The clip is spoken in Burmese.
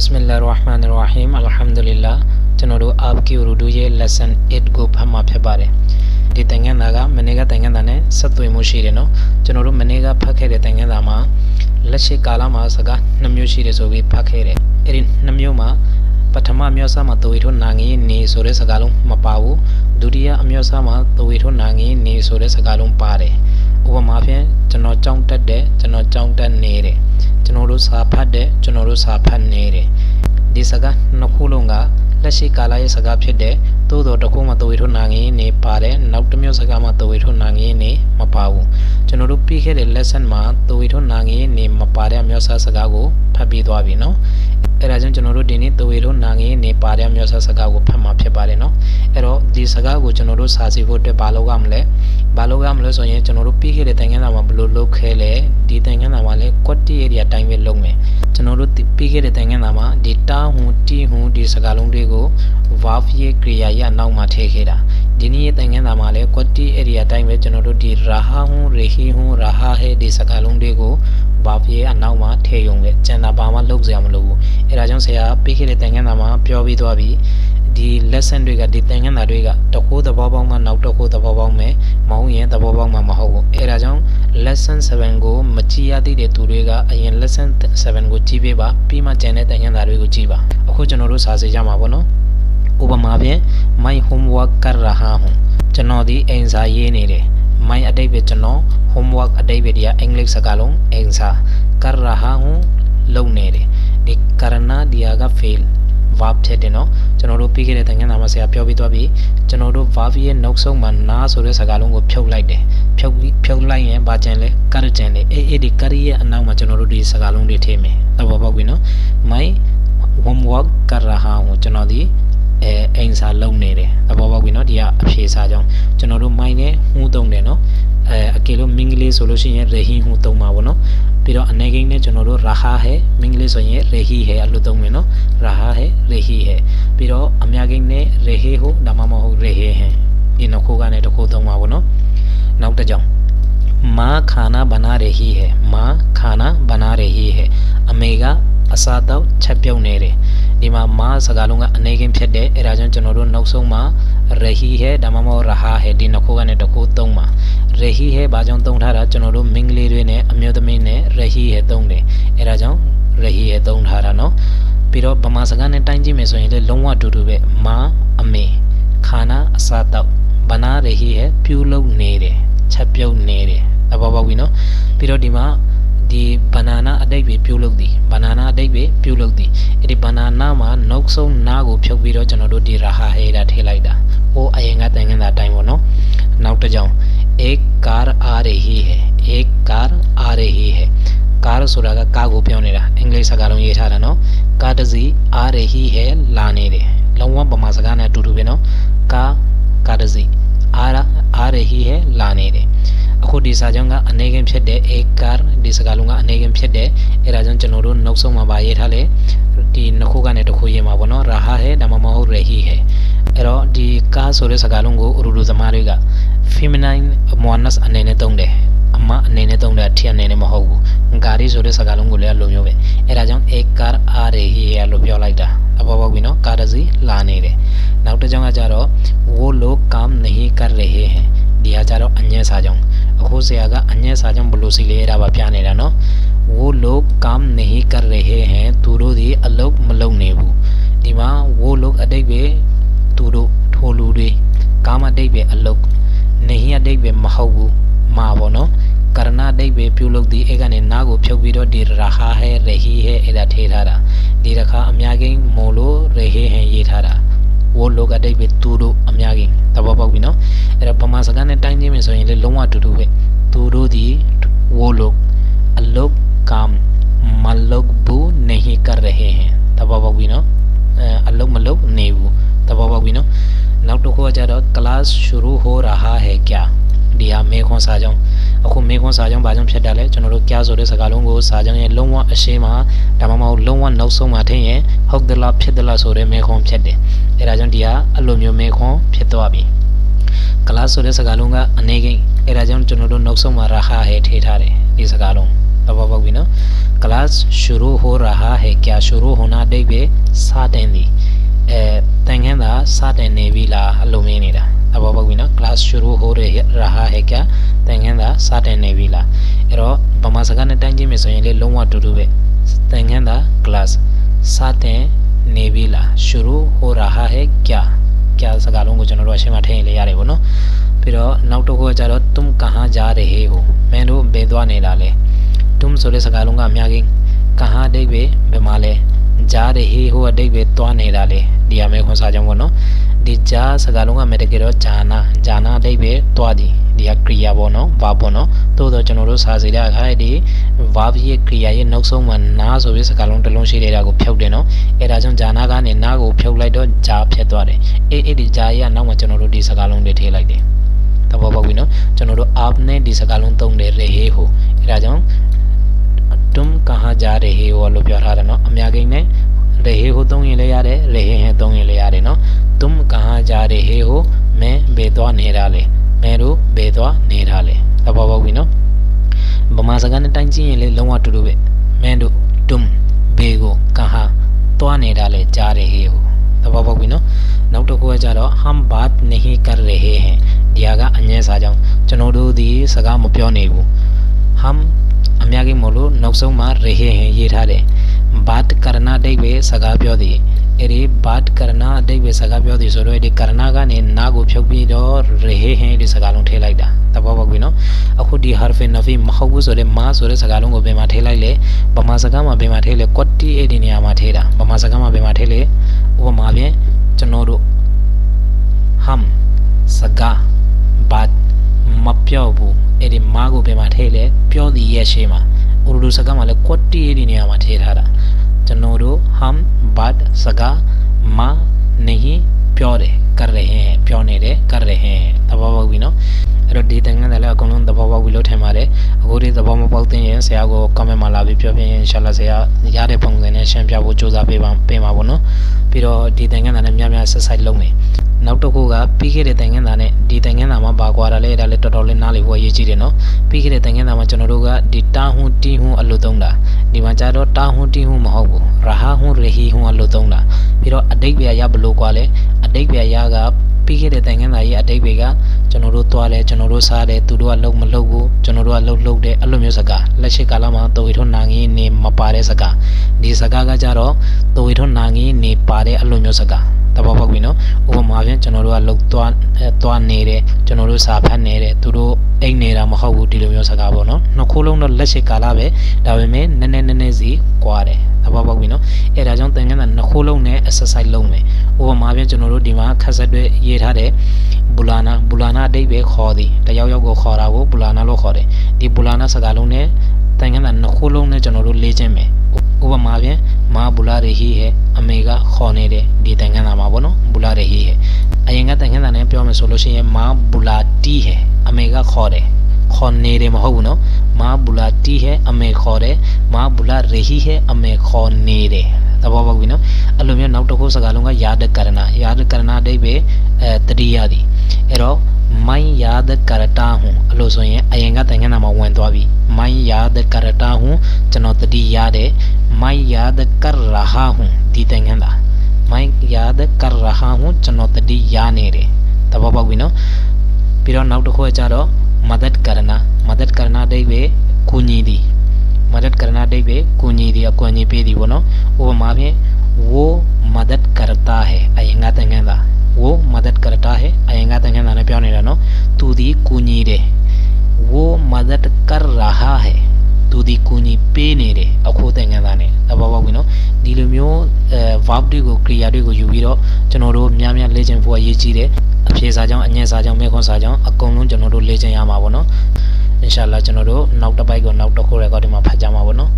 Bismillah ar-Rahman ar-Rahim Alhamdulillah ကျွန်တော်တို့ APK Urdu ရဲ့ lesson 8ကိုဖတ်မှာဖြစ်ပါတယ်ဒီသင်ခန်းစာကမနေ့ကသင်ခန်းစာနဲ့ဆက်သွယ်မှုရှိတယ်နော်ကျွန်တော်တို့မနေ့ကဖတ်ခဲ့တဲ့သင်ခန်းစာမှာလက်ရှိကာလမှာစကားနှစ်မျိုးရှိတယ်ဆိုပြီးဖတ်ခဲ့တယ်အဲ့ဒီနှစ်မျိုးမှာပထမအမျိုးအစားမှာတဝေထုနာငီနေဆိုတဲ့စကားလုံးမပါဘူးဒုတိယအမျိုးအစားမှာတဝေထုနာငီနေဆိုတဲ့စကားလုံးပါတယ် ဥပမာဖြင့်ကျွန်တော်ကြောင်းတက်တယ်ကျွန်တော်ကြောင်းတက်နေတယ်ကျွန်တော်တို့စာဖတ်တယ်ကျွန်တော်တို့စာဖတ်နေတယ်ဒီစကားနှစ်ခုလုံးကလက်ရှိကာလရဲ့စကားဖြစ်တဲ့ သို့တော်တစ်ခုမှတဝေထုနာငီနေပါတယ်နောက်တစ်မျိုးစကားမှတဝေထုနာငီနေမပါဘူးကျွန်တော်တို့ပြီးခဲ့တဲ့ lesson မှာတဝေထုနာငီနေမပါတဲ့အမျိုးအစားစကားကိုဖတ်ပြီးသွားပြီနော်အဲ့ဒါကြောင့်ကျွန်တော်တို့ဒီနေ့တဝေထုနာငီနေပါတဲ့အမျိုးအစားစကားကိုဖတ်မှာဖြစ်ပါတယ်နော်အဲ့တော့ဒီစကားကိုကျွန်တော်တို့စာစီဖို့အတွက်ဘာလုပ်ရမလဲဘာလုပ်ရမလဲဆိုရင်ကျွန်တော်တို့ပြီးခဲ့တဲ့သင်ခန်းစာမှာဘယ်လိုလုပ်ခဲလဲဒီသင်ခန်းစာမှာလည်း quality area အတိုင်းပဲလုပ်မယ်ကျွန်တော်တို့ပြီးခဲ့တဲ့သင်ခန်းစာမှာဒီတာဟွန်တီဟွန်ဒီစကားလုံးတွေကို verb ရဲ့ kriya ရဲ့အနောက်မှာထည့်ခဲ့တာဒီနေ့ရဲ့သင်ခန်းစာမှာလည်း quality area အတိုင်းပဲကျွန်တော်တို့ဒီရာဟာဟွန်ရေဟီဟွန်ရာဟာဟဲဒီစကားလုံးတွေကို verb ရဲ့အနောက်မှာထည့်ရုံပဲကျန်တာဘာမှလုပ်စရာမလိုဘူးအဲဒါကြောင့်ဆရာပြီးခဲ့တဲ့သင်ခန်းစာမှာပြောပြီးသွားပြီဒီ lesson တွေကဒီသင်ခန်းစာတွေကတခိုးသဘောပေါက်မှနောက်တခိုးသဘောပေါက်မယ်မဟုတ်ရင်သဘောပေါက်မှမဟုတ်ဘူးအဲဒါကြောင့် lesson 7ကိုမကြည့်ရသေးတဲ့သူတွေကအရင် lesson 7ကိုကြည့်ပေးပါပြီးမှကျန်တဲ့သင်ခန်းစာတွေကိုကြည့်ပါအခုကျွန်တော်တို့စာစီကြမှာပေါ့နော် ဥပမာဖြင့် my homework ကရဟာဟွန်ကျွန်တော်ဒီအိမ်စာရေးနေတယ် my အတိတ်ပဲကျွန်တော် homework အတိတ်ပဲဒီကအင်္ဂလိပ်စကားလုံးအိမ်စာကရဟာဟွန်လုပ်နေတယ်ဒီ karna ဒီယာက fail verb ဖြစ်တယ်နော်ကျွန်တော်တို့ပြီးခဲ့တဲ့သင်ခန်းစာမှာဆရာပြောပြီးသွားပြီကျွန်တော်တို့ verb ရဲ့နောက်ဆုံးမှာနာဆိုတဲ့စကားလုံးကိုဖြုတ်လိုက်တယ်ဖြုတ်ပြီးဖြုတ်လိုက်ရင်ဘာကျန်လဲ kar ကျန်တယ်အေးအေးဒီ kar ရဲ့အနောက်မှာကျွန်တော်တို့ဒီစကားလုံးတွေထည့်မယ်သဘောပေါက်ပြီနော် my homework ကရဟာဟွန်ကျွန်တော်ဒီ အဲအိမ်စာလုပ်နေတယ်သဘောပေါက်ပြီနော်ဒီကအဖြေစာကြောင်းကျွန်တော်တို့ my နဲ့ဟူးသုံးတယ်နော်အဲအကေလို့မင်္ဂလိဆိုလို့ရှိရင် rehi ဟူးသုံးပါဘောနော်ပြီးတော့အနေကိန်းနဲ့ကျွန်တော်တို့ raha ဟဲမင်္ဂလိဆိုရင် rehi ဟဲအလို့သုံးမယ်နော် raha ဟဲ rehi ဟဲပြီးတော့အများကိန်းနဲ့ rehi ဟိုဒါမှမဟုတ် rehi ဟဲဒီနှစ်ခုကနေတစ်ခုသုံးပါဘောနော်နောက်တစ်ကြောင်းမာခါနာဘနာရဟီဟဲမာခါနာဘနာရဟီဟဲအမေကအစားတော့ချက်ပြုတ်နေတယ် ဒီမှာမာစကားလုံးကအနေကင်းဖြစ်တဲ့အဲဒါကြောင့်ကျွန်တော်တို့နောက်ဆုံးမှာရဟီဟဲဒါမှမဟုတ်ရဟာဟဲဒီနှစ်ခုကနေတစ်ခုသုံးပါရဟီဟဲဘာကြောင့်သုံးထားတာကျွန်တော်တို့မင်္ဂလိတွေနဲ့အမျိုးသမီးနဲ့ရဟီဟဲသုံးတယ်အဲဒါကြောင့်ရဟီဟဲသုံးထားတာနော်ပြီးတော့ဗမာစကားနဲ့တိုင်းကြည့်မယ်ဆိုရင်လည်းလုံးဝအတူတူပဲမာအမေခါနာအစားတော့ဘနာရဟီဟဲပြုလုပ်နေတယ်ချက်ပြုတ်နေတယ်သဘောပေါက်ပြီနော်ပြီးတော့ဒီမှာဒီဘနာနာအတိတ်ပဲပြုတ် လုပ်သည်ဘနာနာအတိတ်ပဲပြုတ်လုပ်သည်အဲ့ဒီဘနာနာမှာနောက်ဆုံးနာကိုဖြုတ်ပြီးတော့ကျွန်တော်တို့ဒီရာဟာဟေတာထည့်လိုက်တာဟိုအရင်ကတန်ခင်းတာအတိုင်းပေါ့နော်နောက်တစ်ကြောင် एक कार आ रही है एक कार आ रही है कार ဆိုတာကကားကိုပြောနေတာအင်္ဂလိပ်စကားလုံးရေးထားတာနော်ကားတစ်စီး आ रही है လာနေတယ်လုံးဝပမာစကားနဲ့အတူတူပဲနော်ကားကားတစ်စီး आ आ रही है လာနေတယ် အခုဒီစာကြောင်းကအနေကင်းဖြစ်တဲ့ a car ဒီစကားလုံးကအနေကင်းဖြစ်တဲ့အဲဒါကြောင့်ကျွန်တော်တို့နောက်ဆုံးမှာပါရေးထားလေဒီနှစ်ခုကနေတစ်ခုရေးမှာပေါ့နော်ရာဟာဟဲဒါမှမဟုတ်ရဟီဟဲအဲ့တော့ဒီကားဆိုတဲ့စကားလုံးကိုအရူရူသမားတွေက feminine monas အနေနဲ့သုံးတယ်အမအနေနဲ့သုံးတဲ့အထက်အနေနဲ့မဟုတ်ဘူး။ဂါရီဆိုတဲ့စကားလုံးကိုလည်းအလိုမျိုးပဲ။အဲဒါကြောင့် a car a rahi hai လို့ပြောလိုက်တာ။အပေါ်ပေါက်ပြီနော်။ကားတစ်စီးလာနေတယ်။နောက်တစ်ကြောင်းကကြတော့ wo log kam nahi kar rahe hain ဒီဟာကြတော့အညက်စာကြောင်း အခုဆရာကအညက်စာကြောင်းဘလို့စီလေးရတာပါပြနေတာနော်။ wo log kam nahi kar rahe hain သူတို့ဒီအလုပ်မလုပ်နေဘူး။ဒီမှာ wo log အတိတ်ပဲသူတို့ထိုလူတွေကာမအတိတ်ပဲအလုပ်နေဟိအတိတ်ပဲမဟုတ်ဘူးမှာပေါ့နော်ကရဏအတိတ်ပဲပြုလုပ်သည်အဲ့ကနေနားကိုဖြုတ်ပြီးတော့ဒီရဟာဟဲရဟီဟဲအဲ့ဒါထေးထားတာဒီတစ်ခါအများကြီးမို့လို့ရဟီဟဲရေးထားတာ ဝလောကအတိတ်ပဲသူတို့အများကြီးသဘောပေါက်ပြီနော်အဲ့တော့ဗမာစကားနဲ့တိုင်းချင်းမယ်ဆိုရင်လည်းလုံးဝတူတူပဲသူတို့ဒီဝလောအလုတ်ကမ်မလုတ်ဘူးနေဟိကရဟဲဟဲသဘောပေါက်ပြီနော်အဲအလုတ်မလုတ်နေဘူးသဘောပေါက်ပြီနော်နောက်တစ်ခုကကြတော့ class shuru ho raha hai kya ဒီဟာမေခွန်စာကြောင်းအခုမေခွန်စာကြောင်းဘာကြောင့်ဖြစ်တာလဲကျွန်တော်တို့ကြားဆိုတဲ့စကားလုံးကိုစာကြောင်းရဲ့လုံးဝအရှင်းမှာဒါမှမဟုတ်လုံးဝနောက်ဆုံးမှာထင်ရင်ဟုတ် သလားဖြစ်သလားဆိုတဲ့မေခွန်ဖြစ်တယ်အဲဒါကြောင့်ဒီဟာအလိုမျိုးမေခွန်ဖြစ်သွားပြီ class ဆိုတဲ့စကားလုံးကအနေကိန်းအဲဒါကြောင့်ကျွန်တော်တို့နောက်ဆုံးမှာရာဟာဟဲထည့်ထားတယ်ဒီစကားလုံးသ ဘောပေါက်ပြီနော် class शुरू हो रहा है क्या शुरू होना အတိတ်ပဲစတင်သည်အဲတန်ခမ်းသာစတင်နေပြီလားအလိုမင်းနေတာသ ဘောပေါက်ပြီနော် class शुरू हो रहा है क्या တန်ခမ်းသာစတင်နေပြီလားအဲ့တော့ဗမာစကားနဲ့တိုင်းကြည့်မယ်ဆိုရင်လေလုံးဝတူတူပဲတန်ခမ်းသာ class စတင်နေပြီလား शुरू हो रहा है क्या क्या စကားလုံးကိုကျွန်တော်တို့အရှင်းမထည့်ရင်လည်းရတယ်ပေါ့နော်ပြီးတော့နောက်တစ်ခုကကြတော့ तुम कहां जा रहे हो မင်းတို့ဘယ်သွားနေတာလဲ तुम ဆိုတဲ့စကားလုံးကအများကြီး कहां အဓိပ္ပာယ်ဘယ်မှာလဲ ကြားတဲ့ဟေးဟိုအတိတ်ပဲသွားနေတာလေဒီရမဲခွန်စာကြောင့်ပေါ့နော်ဒီကြားစကားလုံးကမဲ့တကယ်တော့ဂျာနာဂျာနာအတိတ်ပဲသွားသည်ဒီကကရိယာပေါ့နော်ဘာပေါ့နော်သို့တော့ကျွန်တော်တို့စာစီရခိုင်ဒီ verb ရဲ့ကရိယာရဲ့နောက်ဆုံးမှာနာဆိုပြီးစကားလုံးတစ်လုံးရှိတဲ့ဒါကိုဖြုတ်တယ်နော်အဲဒါကြောင့်ဂျာနာကနေနာကိုဖြုတ်လိုက်တော့ဂျာဖြစ်သွားတယ်အေးအေးဒီဂျာရဲ့နောက်မှာကျွန်တော်တို့ဒီစကားလုံးတွေထည့်လိုက်တယ်သဘောပေါက်ပြီနော်ကျွန်တော်တို့ app နဲ့ဒီစကားလုံးသုံးတယ်ရေဟိုအဲဒါကြောင့် ကြားရေဟေဝလို့ပြောထားတယ်နော်အများကိန်းနဲ့ရေဟေဟိုသုံးရင်လည်းရတယ်ရေဟင်ဟဲသုံးရင်လည်းရတယ်နော်သူမကဟာကြားရေဟေဟိုမင်းဘေသွားနေတာလေမင်းတို့ဘေသွားနေတာလေသဘောပေါက်ပြီနော်ဗမာစကားနဲ့တိုင်းကြည့်ရင်လည်းလုံးဝတူတူပဲမင်းတို့တွမ်ဘေကိုကဟာသွားနေတာလေကြားရေဟေဟိုသဘောပေါက်ပြီနော်နောက်တစ်ခုကကြတော့ဟမ်ဘတ်နဟီကာရေဟဲဒီဟာကအငဲစာကြောင့်ကျွန်တော်တို့ဒီစကားမပြောနေဘူးဟမ် အများကြီးမို့လို့နောက်ဆုံးမှာရေဟင်ဟင်ရေးထားတယ်ဘတ်ကရဏအဓိပ္ပာယ်စကားပြောသည်အဲ့ဒီဘတ်ကရဏအဓိပ္ပာယ်စကားပြောသည်ဆိုတော့ဒီကရဏကနေနာကိုဖြုတ်ပြီးတော့ရေဟင်ဟင်ဒီစကားလုံးထည့်လိုက်တာတဘောပါကွေနော်အခုဒီ harf nafi မဟုတ်ဘူးဆိုတော့မာဆိုတဲ့စကားလုံးကိုပြန်မထည့်လိုက်လေဗမာစကားမှာပြန်မထည့်လေ quality အဲ့ဒီနေရာမှာထည့်တာဗမာစကားမှာပြန်မထည့်လေဥပမာဖြင့်ကျွန်တော်တို့ အဲ့ဒီမားကိုဘယ်မှာထည့်လဲပြောသည်ရဲ့ရှေ့မှာဥရဒူစကားမှာလဲ quality ဒီနေရာမှာထည့်ထားတာကျွန်တော်တို့ ham but စကားမनहींပြောတယ် कर रहे हैं ပြောနေတယ် कर रहे हैं သဘောပေါက် ပေါက်ပြီလို့ထင်ပါတယ်အခုဒီသဘောမပေါက်သေးရင်ဆရာကို comment မှာလာပြီးပြောပြရင် inshallah ဆရာရတဲ့ပုံစံနဲ့ရှင်းပြဖို့ကြိုးစားပေးပါပေးပါပေါ့နော်ပြီးတော့ဒီတန်ခမ်းတယ်လည်းများများဆက်ဆိုင်လုပ်မယ်နောက်တစ်ခုကပြီးခဲ့တဲ့တန်ခမ်းတာနဲ့ဒီတန်ခမ်းတာမှာပါကွာတာလဲဒါလည်းတော်တော်လေးနားလေဖို့အရေးကြီးတယ်နော်ပြီးခဲ့တဲ့တန်ခမ်းတာမှာကျွန်တော်တို့ကဒီတာဟွန်းတီဟွန်းအလို့သုံးတာဒီမှာကျတော့တာဟွန်းတီဟွန်းမဟုတ်ဘူးရဟဟွန်းရဟီဟွန်းအလို့သုံးတာပြီးတော့အတိတ်ပြရဘလို့ကွာလဲအတိတ်ပြရက ပြီးခဲ့တဲ့တန်ခမ်းတာရဲ့အတိတ်တွေကကျွန်တော်တို့သွားတယ်ကျွန်တော်တို့စားတယ်သူတို့ကလုံမလုံဘူးကျွန်တော်တို့ကလုံလုံတယ်အဲ့လိုမျိုးစကားလက်ရှိကာလမှာတော်ရီထွန်းနာငင်းနေမပါတဲ့စကားဒီစကားကကြတော့တော်ရီထွန်းနာငင်းနေပါတဲ့အဲ့လိုမျိုးစကားတဘောပေါက်ပြီနော်ဥပမာဖြင့်ကျွန်တော်တို့ကလှုပ်သွားသွားနေတယ်ကျွန်တော်တို့စာဖတ်နေတယ်သူတို့အိမ်နေတာမဟုတ်ဘူးဒီလိုမျိုးစကားပေါ့နော်နှစ်ခုလုံးတော့လက်ရှိကာလပဲဒါပေမဲ့နည်းနည်းနည်းနည်းစီကွာတယ်တ ဘောပေါက်ပြီနော်အဲဒါကြောင့်သင်ခန်းစာနှစ်ခုလုံးနဲ့ exercise လုပ်မယ်ဥပမာဖြင့်ကျွန်တော်တို့ဒီမှာခက်ဆက်တွေရေးထားတယ်ဘူလာနာဘူလာနာအတိတ်ပဲခေါ်သည်တယောက်ယောက်ကိုခေါ်တာကိုဘူလာနာလို့ခေါ်တယ်ဒီဘူလာနာစကားလုံးနဲ့သင်ခန်းစာနှစ်ခုလုံးနဲ့ကျွန်တော်တို့လေ့ကျင့်မယ်ဥပမာဖြင့်မာဘူလာရီဟီဟဲအမေကခေါ်နေတဲ့ဒီတန်ခမ်းသာမှာပေါ့နော်ဘူလာရီဟီဟဲအရင်ကတန်ခမ်းသာနဲ့ပြောမယ်ဆိုလို့ရှိရင်မာဘူလာတီဟဲအမေကခေါ်တယ် खौनेरे महू न माँ बुलाती है अमे खोरे। माँ बुला रही है अमे खौनेरे तब वग नाउ टोको सगा लूँगा याद करना। याद करना दे बे तरिया दी। एरो, मैं याद करता हूँ। अलो सोए, अयेंगा तेंगे ना माँ वन तो अभी मैं याद करता हूँ, चनो याद है मैं याद कर रहा हूँ, दी तेंगे ना मैं याद कर रहा हूँ चनौतरी या नेरे तब वग न फिर नाउट हो चारो। मदद करना मदद करना दे वे कुनी दी मदद करना दे वे कुनी दी कुनी पे दी वो नो वो माँ में वो मदद करता है अयंगा तंगा वो मदद करता है अयंगा तंगा ने प्यार नहीं रहना तू दी कुनी दे वो मदद कर रहा है तू दी कुनी पे नहीं रे अखो तंगा ဒီလိုမျိုးအဲ verb တွေကို clear တွေကိုယူပြီးတော့ကျွန်တော်တို့များများလေ့ကျင့်ဖို့အရေးကြီးတယ်အဖြေစာကြောင်းအငဲ့စာကြောင်းမဲခွန်းစာကြောင်းအကုန်လုံးကျွန်တော်တို့လေ့ကျင့်ရမှာပေါ့နော် inshallah ကျွန်တော်တို့နောက်တစ်ပိုက်ကိုနောက်တစ်ခု recording မှာဖတ်ကြမှာပေါ့နော်